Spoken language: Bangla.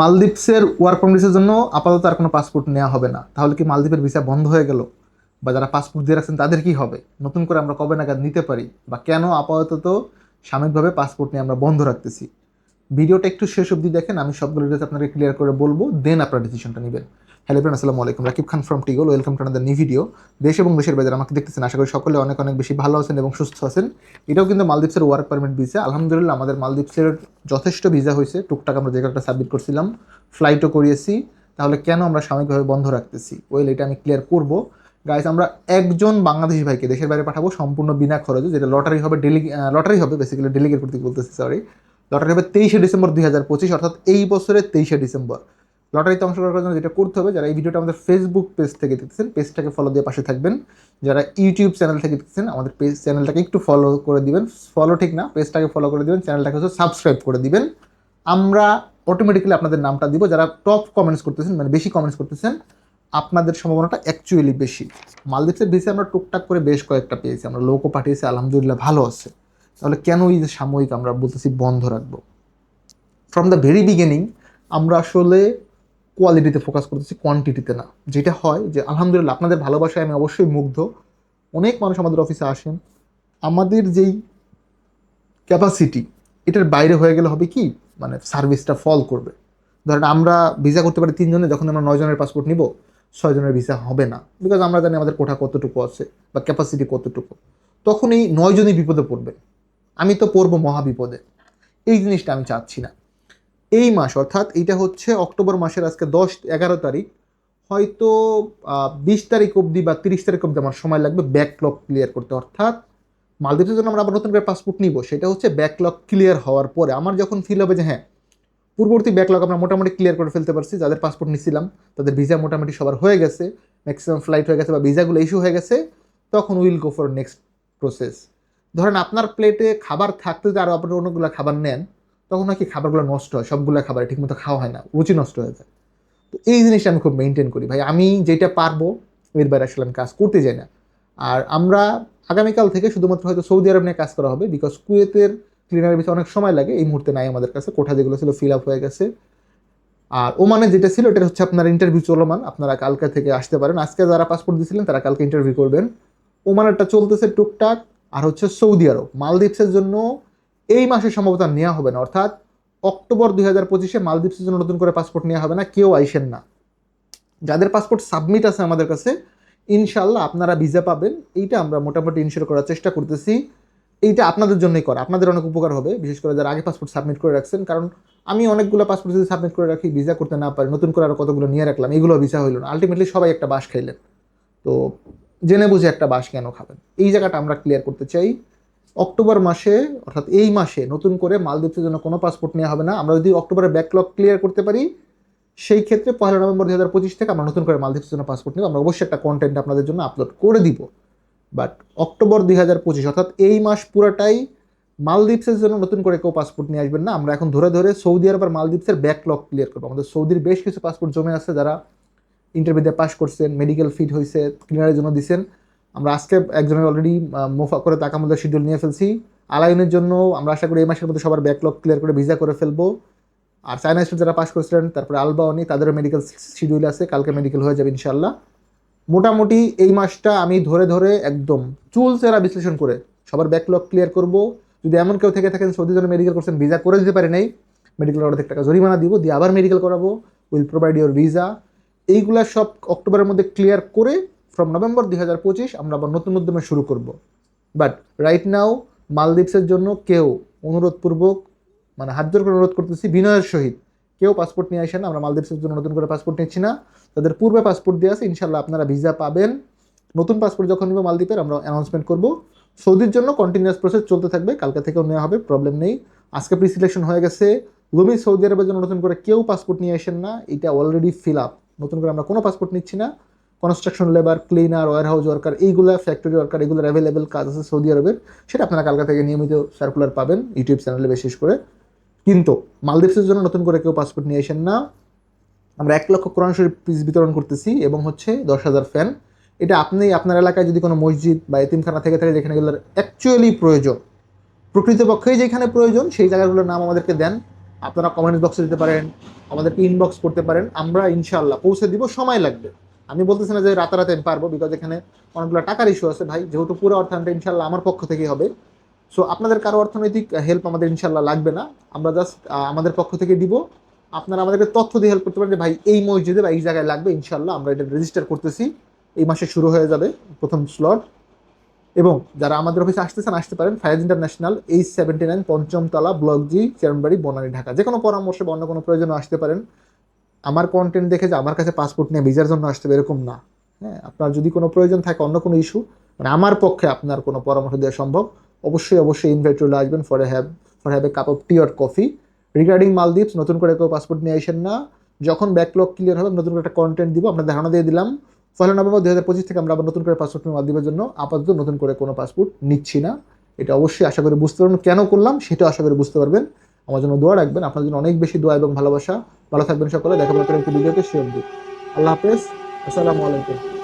মালদ্বীপসের ওয়ার্ক পারমিটের জন্য আপাতত আর কোনো পাসপোর্ট নেওয়া হবে না। তাহলে কি মালদ্বীপের ভিসা বন্ধ হয়ে গেল? বা যারা পাসপোর্ট দিয়ে রাখছেন তাদের কি হবে? নতুন করে আমরা কবে নাগাদ নিতে পারি? বা কেন আপাতত সাময়িকভাবে পাসপোর্ট নিয়ে আমরা বন্ধ রাখতেছি? ভিডিওটা একটু শেষ অবধি দেখেন, আমি সবগুলো আপনাকে ক্লিয়ার করে বলব দেন আপনার ডিসিশনটা নেবেন। হ্যালো ফ্রেন্ড আসসালামু আলাইকুম। Rakib Khan from টিগল welcome to another new video দেশ এবং দেশের বাজার আমাকে দেখতেছেন। আশা করি সকলে অনেক অনেক বেশি ভালো আছেন এবং সুস্থ আছেন। এটাও কিন্তু মালদ্বীপসের ওয়ার্ক পারমিট ভিসা আলহামদুলিল্লাহ, আমাদের মালদ্বীপসের যথেষ্ট ভিসা হয়েছে। টুকটাক আমরা যে একটা সাবমিট করছিলাম ফ্লাইটও করিয়েছি। তাহলে কেন আমরা সাময়িকভাবে বন্ধ রাখতেছি? ওয়েল এটা আমি ক্লিয়ার করব। গাইস আমরা একজন বাংলাদেশি ভাইকে দেশের বাইরে পাঠাবো সম্পূর্ণ বিনা খরচে, যেটা লটারি হবে ডেলি লটারি হবে বেসিক্যালি ডেলিগেট করতে বলতেছি সরি লটারি হবে তেইশে ডিসেম্বর দুই পঁচিশ, অর্থাৎ এই বছরের তেইশে ডিসেম্বর। লটারিতে অংশগ্রহণ করার জন্য যেটা করতে হবে, যারা এই ভিডিওটা আমাদের ফেসবুক পেজ থেকে দেখতেছেন পেজটাকে ফলো দিয়ে পাশে থাকবেন। যারা ইউটিউব চ্যানেল থেকে দেখতেছেন, আমাদের পেজ চ্যানেলটাকে একটু ফলো করে দিবেন। ফলো ঠিক না পেজটাকে ফলো করে দিবেন চ্যানেলটাকে হচ্ছে সাবস্ক্রাইব করে দিবেন। আমরা অটোমেটিক্যালি আপনাদের নামটা দিব। যারা টপ কমেন্টস করতেছেন মানে বেশি কমেন্টস করতেছেন, আপনাদের সম্ভাবনাটা অ্যাকচুয়ালি বেশি। মালদ্বীপের ভিসে আমরা টুকটাক করে বেশ কয়েকটা পেয়েছি। আমরা লোকও পাঠিয়েছি, আলহামদুলিল্লাহ ভালো আছে। তাহলে কেন এই যে সাময়িক আমরা বলতেছি বন্ধ রাখব? ফ্রম দ্য ভেরি বিগিনিং আমরা আসলে কোয়ালিটিতে ফোকাস করতেছি কোয়ান্টিটিতে না। যেটা হয় যে, আলহামদুলিল্লাহ, আপনাদের ভালোবাসায় আমি অবশ্যই মুগ্ধ। অনেক মানুষ আমাদের অফিসে আসেন। আমাদের যেই ক্যাপাসিটি এটার বাইরে হয়ে গেলে হবে কি? মানে সার্ভিসটা ফল করবে। ধরেন আমরা ভিসা করতে পারি তিনজনে, যখন আমরা নয় জনের পাসপোর্ট নিব, ছয় জনের ভিসা হবে না। বিকজ আমরা জানি আমাদের কোঠা কতটুকু আছে বা ক্যাপাসিটি কতটুকু। তখন এই নয় জনই বিপদে পড়বে। আমি তো পড়ব মহা বিপদে এই জিনিসটা আমি চাচ্ছি না। এই মাস, অর্থাৎ এইটা হচ্ছে অক্টোবর মাসের আজকে দশ, এগারো তারিখ, হয়তো বিশ তারিখ অবধি বা তিরিশ তারিখ অবধি আমার সময় লাগবে ব্যাকলগ ক্লিয়ার করতে। অর্থাৎ মালদ্বীপের জন্য আমরা আবার নতুন করে পাসপোর্ট নিব, সেটা হচ্ছে ব্যাকলগ ক্লিয়ার হওয়ার পরে আমার যখন ফিল হবে যে হ্যাঁ পূর্ববর্তী ব্যাকলগ আমরা মোটামুটি ক্লিয়ার করে ফেলতে পারছি, যাদের পাসপোর্ট নিছিলাম, তাদের ভিসা মোটামুটি সবার হয়ে গেছে ম্যাক্সিমাম ফ্লাইট হয়ে গেছে বা ভিসাগুলো ইস্যু হয়ে গেছে, তখন will go for next process ধরেন আপনার প্লেটে খাবার থাকতে যদি আরও আপনার অন্যগুলো খাবার নেন তখন নাকি খাবারগুলো নষ্ট হয়, সবগুলো খাবার ঠিকমতো খাওয়া হয় না, রুচি নষ্ট হয়ে যায়। তো এই জিনিসটা আমি খুব মেনটেন করি। ভাই, আমি যেটা পারব, এর বাইরে আসলে আমি কাজ করতে যাই না। আর আমরা আগামীকাল থেকে শুধুমাত্র হয়তো সৌদি আরব নিয়ে কাজ করা হবে বিকজ কুয়েতের ক্লিনারের ভিতরে অনেক সময় লাগে। এই মুহূর্তে নাই আমাদের কাছে, কোঠা যেগুলো ছিল ফিল আপ হয়ে গেছে। আর ওমানে যেটা ছিল, এটা হচ্ছে আপনার ইন্টারভিউ চলমান। আপনারা কালকে থেকে আসতে পারেন। আজকে যারা পাসপোর্ট দিয়েছিলেন তারা কালকে ইন্টারভিউ করবেন। ওমানেরটা চলতেছে টুকটাক, আর হচ্ছে সৌদি আরব। মালদ্বীপসের জন্য এই মাসে সম্ভবত নেওয়া হবে না। অর্থাৎ অক্টোবর দুই হাজার পঁচিশে মালদ্বীপসের জন্য নতুন করে পাসপোর্ট নেওয়া হবে না, কেউ আইসেন না। যাদের পাসপোর্ট সাবমিট আছে আমাদের কাছে ইনশাল্লাহ আপনারা ভিসা পাবেন। এইটা আমরা মোটামুটি ইনশিওর করার চেষ্টা করতেছি। এইটা আপনাদের জন্যই করা। আপনাদের অনেক উপকার হবে, বিশেষ করে যারা আগে পাসপোর্ট সাবমিট করে রাখছেন। কারণ আমি অনেকগুলো পাসপোর্ট যদি সাবমিট করে রাখি ভিসা করতে না পারি, নতুন করে আরও কতগুলো নিয়ে রাখলাম, এগুলো ভিসা হইল না। আলটিমেটলি সবাই একটা বাস খাইলেন। তো জেনে বুঝে একটা বাস কেন খাবেন? এই জায়গাটা আমরা ক্লিয়ার করতে চাই। অক্টোবর মাসে, অর্থাৎ এই মাসে নতুন করে মালদ্বীপের জন্য কোনো পাসপোর্ট নেওয়া হবে না। আমরা যদি অক্টোবরে ব্যাকলগ ক্লিয়ার করতে পারি, সেই ক্ষেত্রে পয়লা নভেম্বর দু হাজার পঁচিশ থেকে আমরা নতুন করে মালদ্বীপের জন্য পাসপোর্ট নেব। আমরা অবশ্যই একটা কন্টেন্ট আপনাদের জন্য আপলোড করে দিব। বাট অক্টোবর দুই হাজার পঁচিশ, অর্থাৎ এই মাস পুরাটাই মালদ্বীপসের জন্য নতুন করে কেউ পাসপোর্ট নিয়ে আসবেন না। আমরা এখন ধরে ধরে সৌদি আরব আর মালদ্বীপসের ব্যাকলগ ক্লিয়ার করব। আমাদের সৌদির বেশ কিছু পাসপোর্ট জমে আছে যারা ইন্টারভিউতে পাস করছেন মেডিকেল ফিট হয়েছে ক্লিনারের জন্য দিচ্ছেন আমরা আজকে একজনের অলরেডি মোফা করে টাকা মধ্যে শিডিউল নিয়ে ফেলছি। আলাইনের জন্য আমরা আশা করি এই মাসের মধ্যে সবার ব্যাকলগ ক্লিয়ার করে ভিসা করে ফেলব। আর চায়না স্টেট যারা পাস করেছিলেন, তারপরে আলবাওনি তাদেরও মেডিকেল শিডিউল আছে, কালকে মেডিকেল হয়ে যাবে ইনশাল্লাহ মোটামুটি এই মাসটা আমি ধরে ধরে একদম চুল চেরা বিশ্লেষণ করে সবার ব্যাকলগ ক্লিয়ার করব। যদি এমন কেউ থেকে থাকেন, সৌদি জন্য মেডিকেল করছেন ভিসা করে দিতে পারি নাই মেডিকেল অর্ধেক টাকা জরিমানা দিব, দিয়ে আবার মেডিকেল করাবো উইল প্রোভাইড ইউর ভিসা এইগুলা সব অক্টোবরের মধ্যে ক্লিয়ার করে ফ্রম নভেম্বর দুই হাজার পঁচিশ আমরা আবার নতুন উদ্যমে শুরু করব। বাট রাইট নাও মালদ্বীপসের জন্য কেউ অনুরোধপূর্বক মানে হাত জোর করে অনুরোধ করতেছি বিনয়ের সহিত। কেউ পাসপোর্ট নিয়ে আসেন আমরা মালদ্বীপসের জন্য নতুন করে পাসপোর্ট নিচ্ছি না। তাদের পূর্বে পাসপোর্ট দিয়ে আছে ইনশাল্লাহ আপনারা ভিসা পাবেন। নতুন পাসপোর্ট যখন নিব মালদ্বীপের আমরা অ্যানাউন্সমেন্ট করব। সৌদির জন্য কন্টিনিউয়াস প্রসেস চলতে থাকবে, কালকে থেকেও নেওয়া হবে প্রবলেম নেই। আজকে প্রি সিলেকশন হয়ে গেছে। রুমি সৌদি আরবের জন্য নতুন করে কেউ পাসপোর্ট নিয়ে আসেন না, এটা অলরেডি ফিল আপ নতুন করে আমরা কোনো পাসপোর্ট নিচ্ছি না। Construction labour cleaner warehouse worker এইগুলো ফ্যাক্টরি ওয়ার্কার এগুলোর অ্যাভেলেবেল কাজ আছে সৌদি আরবের, সেটা আপনারা কালকা থেকে নিয়মিত সার্কুলার পাবেন ইউটিউব চ্যানেলে বিশেষ করে। কিন্তু মালদ্বীপসের জন্য নতুন করে কেউ পাসপোর্ট নিয়ে আসেন না। আমরা এক লক্ষ কোরআন শরীফ পিস বিতরণ করতেছি এবং হচ্ছে দশ হাজার ফ্যান এটা আপনি, আপনার এলাকায় যদি কোনো মসজিদ বা এতিমখানা থেকে থাকে যেখানে এগুলোর অ্যাকচুয়ালি প্রয়োজন, প্রকৃতপক্ষেই যেখানে প্রয়োজন, সেই জায়গাগুলোর নাম আমাদেরকে দেন। আপনারা কমেন্ট বক্সে দিতে পারেন, আমাদেরকে ইনবক্স করতে পারেন। আমরা ইনশাল্লাহ পৌঁছে দিব, সময় লাগবে। আমি বলতেছি না যে রাতারাতি আমি পারব বিকজ এখানে অনেকগুলো টাকার ইস্যু আছে ভাই। যেহেতু পুরো অর্থায়নটা ইনশাল্লাহ আমার পক্ষ থেকেই হবে। সো আপনাদের কারও অর্থনৈতিক হেল্প আমাদের ইনশাল্লাহ লাগবে না। আমরা জাস্ট আমাদের পক্ষ থেকে দিব। আপনারা আমাদেরকে তথ্য দিয়ে হেল্প করতে পারেন যে, ভাই, এই মসজিদে বা এই জায়গায় লাগবে ইনশাল্লাহ আমরা এটা রেজিস্টার করতেছি। এই মাসে শুরু হয়ে যাবে প্রথম স্লট এবং যারা আমাদের অফিসে আসতেছেন, আসতে পারেন। Fayaz international H seventy nine পঞ্চমতলা block G চেরনবাড়ি Banani, Dhaka. যে কোনো পরামর্শ বা অন্য কোনো প্রয়োজনে আসতে পারেন। আমার কন্টেন্ট দেখে যে আমার কাছে পাসপোর্ট নিয়ে ভিসার জন্য আসতে হবে, এরকম না। হ্যাঁ আপনার যদি কোনো প্রয়োজন থাকে, অন্য কোনো ইস্যু মানে আমার পক্ষে আপনার কোনো পরামর্শ দেওয়া সম্ভব, অবশ্যই অবশ্যই ইনভাইট চলে আসবেন for have for have a cup of tea or coffee regarding Maldives নতুন করে কেউ পাসপোর্ট নিয়ে আসেন না। যখন ব্যাকলগ ক্লিয়ার হবে নতুন করে একটা কন্টেন্ট দিব আপনার ধারণা দিয়ে দিলাম। ফলে নভেম্বর দু হাজার পঁচিশ থেকে আমরা আবার নতুন করে পাসপোর্ট মালদ্বীপের জন্য আপাতত নতুন করে কোনো পাসপোর্ট নিচ্ছি না। এটা অবশ্যই আশা করি বুঝতে পারবেন। কেন করলাম সেটা আশা করি বুঝতে পারবেন। আমার জন্য দোয়া রাখবেন। আপনার জন্য অনেক বেশি দোয়া এবং ভালোবাসা। ভালো থাকবেন সকলে দেখা পাবেন একটি ভিডিওতে শিওর দিন আল্লাহ হাফেজ আসসালামু আলাইকুম।